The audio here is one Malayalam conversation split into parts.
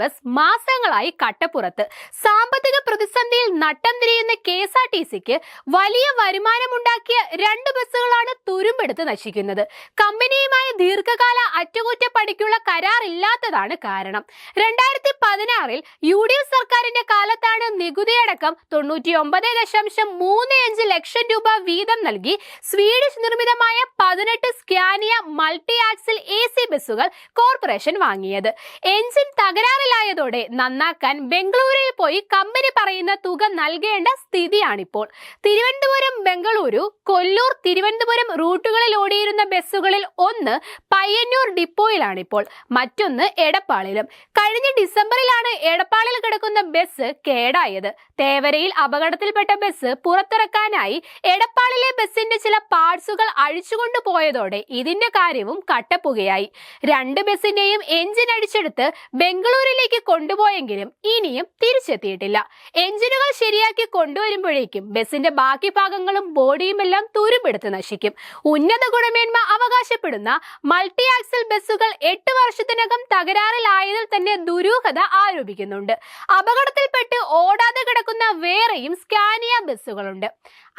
ബസ് മാസങ്ങളായി കട്ടപ്പുറത്ത്. സാമ്പത്തിക പ്രതിസന്ധിയിൽ നട്ടം തിരിയുന്ന കെ എസ് ആർ ടി സിക്ക് വലിയ വരുമാനമുണ്ടാക്കിയ രണ്ട് ബസ്സുകളാണ് തുരുമ്പെടുത്ത് നശിക്കുന്നത്. കമ്പനിയുമായി ദീർഘകാല അറ്റകുറ്റപ്പണിക്കുള്ള കരാർ ഇല്ലാത്തതാണ് കാരണം. രണ്ടായിരത്തി പതിനാറിൽ യു ഡി എഫ് സർക്കാരിന്റെ കാലത്താണ് നികുതിയടക്കം തൊണ്ണൂറ്റി ഒമ്പത് ദശാംശം മൂന്ന് അഞ്ച് ലക്ഷം രൂപ വീതം നൽകി. സ്വീഡിഷ് നിർമ്മിതമായ പതിനെട്ട് Scania multi axle A C ബസ്സുകൾ കോർപ്പറേഷൻ വാങ്ങിയത്. എഞ്ചിൻ തകരാറിലായതോടെ നന്നാക്കാൻ ബംഗളൂരിൽ പോയി കമ്പനി പറയുന്ന തുക നൽകേണ്ട സ്ഥിതിയാണിപ്പോൾ. തിരുവനന്തപുരം ബംഗളൂരു കൊല്ലൂർ തിരുവനന്തപുരം റൂട്ടുകളിൽ ഓടിയിരുന്ന ബസ്സുകളിൽ ഒന്ന് പയ്യന്നൂർ ഡിപ്പോയിലാണിപ്പോൾ മറ്റൊന്ന് എടപ്പാളിലും. കഴിഞ്ഞ ഡിസംബറിലാണ് എടപ്പാളിൽ കിടക്കുന്ന ബസ് കേടായത്. തേവരയിൽ അപകടത്തിൽപ്പെട്ട ബസ് പുറത്തിറക്കാനായി എടപ്പാളിലെ ബസിന്റെ ചില പാർട്സുകൾ അഴിച്ചുകൊണ്ടു പോയതോടെ ഇതിന്റെ കാര്യവും കട്ടപ്പുകയായി. രണ്ട് ബസിന്റെയും എഞ്ചിൻ അടിച്ചെടുത്ത് ബംഗളൂരിലേക്ക് കൊണ്ടുപോയെങ്കിലും ഇനിയും തിരിച്ചെത്തിയിട്ടില്ല. എഞ്ചിനുകൾ ശരിയാക്കി കൊണ്ടുവരുമ്പോഴേക്കും ബസിന്റെ ബാക്കി ഭാഗങ്ങളും ബോഡിയും എല്ലാം തുരുമ്പെടുത്ത് നശിക്കും. ഉന്നത ഗുണമേന്മ അവകാശപ്പെടുന്ന മൾട്ടി ആക്സൽ ബസ്സുകൾ എട്ട് വർഷത്തിനകം തകരാറിലായതിൽ തന്നെ ദുരൂഹത ആരോപിക്കുന്നുണ്ട്. അപകടത്തിൽപ്പെട്ട് ഓടാതെ കിടക്കുന്ന വേറെയും സ്കാനിയ ബസ്സുകളുണ്ട്.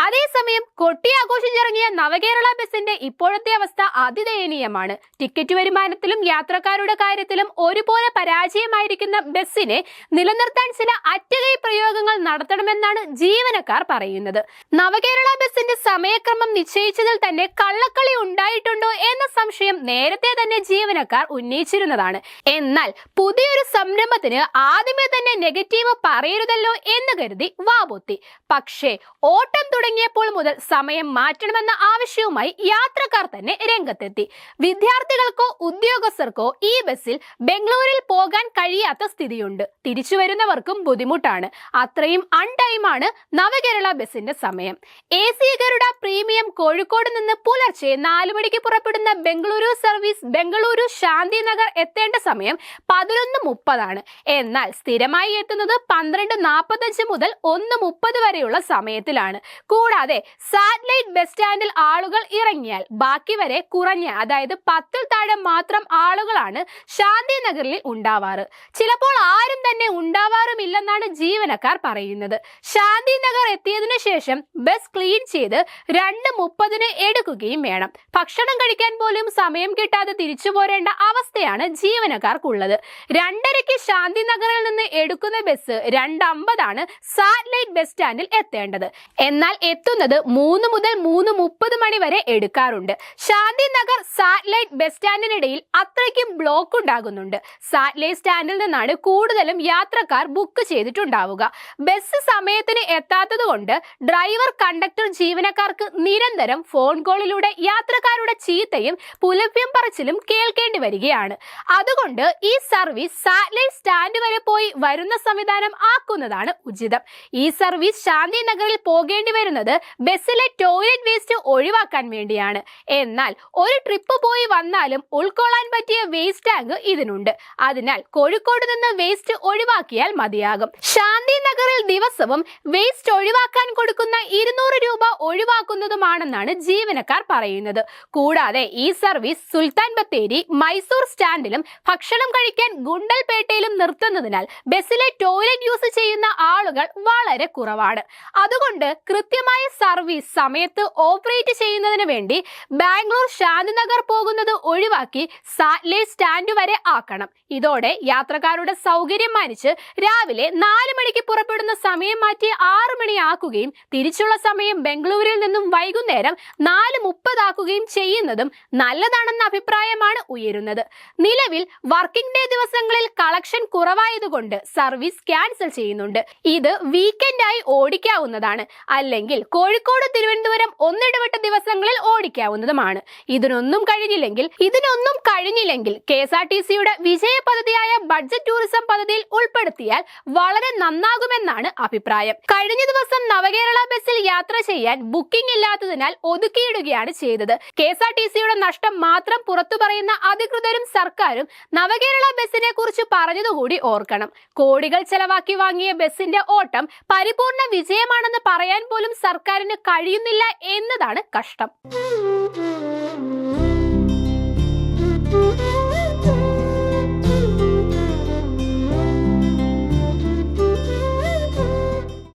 അതേസമയം കൊട്ടി ആഘോഷിച്ചിറങ്ങിയ നവകേരള ബസിന്റെ ഇപ്പോഴത്തെ അവസ്ഥ അതിദയനീയമാണ്. ടിക്കറ്റ് വരുമാനത്തിലും യാത്രക്കാരുടെ കാര്യത്തിലും ഒരുപോലെ പരാജയമായിരിക്കുന്ന ബസ്സിനെ നിലനിർത്താൻ ചില അറ്റകൈ പ്രയോഗങ്ങൾ നടത്തണമെന്നാണ് ജീവനക്കാർ പറയുന്നത്. നവകേരള ബസിന്റെ സമയക്രമം നിശ്ചയിച്ചതിൽ തന്നെ കള്ളക്കളി ഉണ്ടായിട്ടുണ്ടോ എന്ന സംശയം നേരത്തെ തന്നെ ജീവനക്കാർ ഉന്നയിച്ചിരുന്നതാണ്. എന്നാൽ പുതിയൊരു സംരംഭത്തിന് ആദ്യമേ തന്നെ നെഗറ്റീവ് പറയരുതല്ലോ എന്ന് കരുതി വാപൊത്തി പക്ഷേ ഓട്ടം തുടങ്ങിയപ്പോൾ മുതൽ സമയം മാറ്റണമെന്ന ആവശ്യവുമായി യാത്രക്കാർ തന്നെ രംഗത്തെത്തി. വിദ്യാർത്ഥികൾക്കോ ഉദ്യോഗസ്ഥർക്കോ ഈ ബസ്സിൽ ബംഗളൂരിൽ പോകാൻ കഴിയാത്ത സ്ഥിതിയുണ്ട്. തിരിച്ചു വരുന്നവർക്കും ബുദ്ധിമുട്ടാണ്. അത്രയും അൺടൈമാണ് നവകേരള ബസ്സിന്റെ സമയം. A C Garuda premium Kozhikode നിന്ന് പുലർച്ചെ നാലു മണിക്ക് പുറപ്പെടുന്ന ബംഗളൂരു സർവീസ് ബംഗളൂരു ശാന്തിനഗർ എത്തേണ്ട സമയം പതിനൊന്ന് മുപ്പതാണ്. എന്നാൽ സ്ഥിരമായി എത്തുന്നത് പന്ത്രണ്ട് നാൽപ്പത്തഞ്ച് മുതൽ ഒന്ന് മുപ്പത് വരെയുള്ള സമയത്തിലാണ്. കൂടാതെ സാറ്റലൈറ്റ് ബസ് സ്റ്റാൻഡിൽ ആളുകൾ ഇറങ്ങിയാൽ ബാക്കി വരെ കുറഞ്ഞ അതായത് പത്തിൽ താഴെ മാത്രം ആളുകളാണ് ശാന്തി നഗറിൽ ഉണ്ടാവാറ്. ചിലപ്പോൾ ആരും തന്നെ ഉണ്ടാവാറുമില്ലെന്നാണ് ജീവനക്കാർ പറയുന്നത്. ശാന്തി നഗർ എത്തിയതിനു ശേഷം ബസ് ക്ലീൻ ചെയ്ത് രണ്ട് മുപ്പതിന് എടുക്കുകയും വേണം. ഭക്ഷണം കഴിക്കാൻ പോലും സമയം കിട്ടാതെ തിരിച്ചു പോരേണ്ട അവസ്ഥയാണ് ജീവനക്കാർക്കുള്ളത്. രണ്ടരയ്ക്ക് ശാന്തി നഗറിൽ നിന്ന് എടുക്കുന്ന ബസ് രണ്ടമ്പതാണ് സാറ്റലൈറ്റ് ബസ് സ്റ്റാൻഡിൽ എത്തേണ്ടത്. എന്നാൽ എത്തുന്നത് മൂന്ന് മുതൽ മൂന്ന് മുപ്പത് മണി വരെ എടുക്കാറുണ്ട്. ശാന്തി നഗർ സാറ്റലൈറ്റ് ബസ് സ്റ്റാൻഡിനിടയിൽ അത്രയ്ക്കും ബ്ലോക്ക് ഉണ്ടാകുന്നുണ്ട്. സാറ്റലൈറ്റ് സ്റ്റാൻഡിൽ നിന്നാണ് കൂടുതലും യാത്രക്കാർ ബുക്ക് ചെയ്തിട്ടുണ്ടാവുക. ബസ് സമയത്തിന് എത്താത്തത് കൊണ്ട് ഡ്രൈവർ കണ്ടക്ടർ ജീവനക്കാർക്ക് നിരന്തരം ഫോൺ കോളിലൂടെ യാത്രക്കാരുടെ ചീത്തയും പുലഭ്യം പറച്ചിലും കേൾക്കേണ്ടി വരികയാണ്. അതുകൊണ്ട് ഈ സർവീസ് സാറ്റലൈറ്റ് സ്റ്റാൻഡ് വരെ പോയി വരുന്ന സംവിധാനം ആക്കുന്നതാണ് ഉചിതം. ഈ സർവീസ് ശാന്തി നഗറിൽ പോകേണ്ടി വരുന്നത് ബസ്സിലെ ടോയ്ലറ്റ് വേസ്റ്റ് ഒഴിവാക്കാൻ വേണ്ടിയാണ്. എന്നാൽ ഒരു ട്രിപ്പ് പോയി വന്നാലും ഉൾക്കൊള്ളാൻ പറ്റിയ വേസ്റ്റ് ടാങ്ക് ഇതിനുണ്ട്. അതിനാൽ കോഴിക്കോട് നിന്ന് വേസ്റ്റ് ഒഴിവാക്കിയാൽ മതിയാകും. ശാന്തി നഗറിൽ ദിവസവും വേസ്റ്റ് ഒഴിവാക്കാൻ കൊടുക്കുന്ന ഇരുന്നൂറ് രൂപ ഒഴിവാക്കുന്നതുമാണെന്നാണ് ജീവനക്കാർ പറയുന്നത്. കൂടാതെ ഈ സർവീസ് സുൽത്താൻ ബത്തേരി മൈസൂർ സ്റ്റാൻഡിലും ഭക്ഷണം കഴിക്കാൻ ഗുണ്ടൽപേട്ടയിലും നിർത്തുന്നതിനാൽ ബസ്സിലെ ടോയ്ലറ്റ് യൂസ് ചെയ്യുന്ന ആളുകൾ വളരെ കുറവാണ്. അതുകൊണ്ട് കൃത്യമായ സർവീസ് സമയത്ത് ഓപ്പറേറ്റ് ചെയ്യുന്നതിന് വേണ്ടി ബാംഗ്ലൂർ ശാന്തിനഗർ പോകുന്നത് ഒഴിവാക്കി സാറ്റ്ലേറ്റ് സ്റ്റാൻഡ് വരെ ആക്കണം. ഇതോടെ യാത്രക്കാരുടെ സൗകര്യം മാനിച്ച് രാവിലെ നാല് മണിക്ക് പുറപ്പെടുന്ന സമയം മാറ്റി ആറു മണിയാക്കുകയും തിരിച്ചുള്ള സമയം ബംഗളൂരിൽ നിന്നും വൈകുന്നേരം നാല് മുപ്പതാക്കുകയും ചെയ്യുന്നതും നല്ലതാണെന്ന അഭിപ്രായമാണ് ഉയരുന്നത്. നിലവിൽ വർക്കിംഗ് ഡേ ദിവസങ്ങളിൽ കളക്ഷൻ കുറവായതുകൊണ്ട് സർവീസ് ക്യാൻസൽ ചെയ്യുന്നുണ്ട്. ഇത് വീക്കെൻഡായി ഓടിക്കാവുന്നതാണ്. അല്ലെങ്കിൽ കോഴിക്കോട് തിരുവനന്തപുരം ഒന്നിടവിട്ട ദിവസങ്ങളിൽ ഓടിക്കാവുന്നതുമാണ്. ഇതിനൊന്നും കഴിഞ്ഞില്ലെങ്കിൽ ഇതിനൊന്നും കഴിഞ്ഞില്ലെങ്കിൽ കെ എസ് ആർ ടി സിയുടെ വിജയ പദ്ധതിയായ ബഡ്ജറ്റ് ടൂറിസം പദ്ധതിയിൽ ഉൾപ്പെടുത്തിയാൽ വളരെ നന്നാകുമെന്നാണ് അഭിപ്രായം. കഴിഞ്ഞ ദിവസം നവകേരള ബസ്സിൽ യാത്ര ചെയ്യാൻ ബുക്കിംഗ് ഇല്ലാത്തതിനാൽ ഒതുക്കിയിടുകയാണ് ചെയ്തത്. കെ എസ് ആർ ടി സിയുടെ നഷ്ടം മാത്രം പുറത്തു പറയുന്ന അധികൃതരും സർക്കാരും നവകേരള ബസ്സിനെ കുറിച്ച് പറഞ്ഞതുകൂടി ഓർക്കണം. കോടികൾ ചെലവാക്കി വാങ്ങിയ ബസ്സിന്റെ ഓട്ടം പരിപൂർണ വിജയമാണെന്ന് പറയാൻ പോലും സർക്കാരിന് കഴിയുന്നില്ല എന്നതാണ് കഷ്ടം.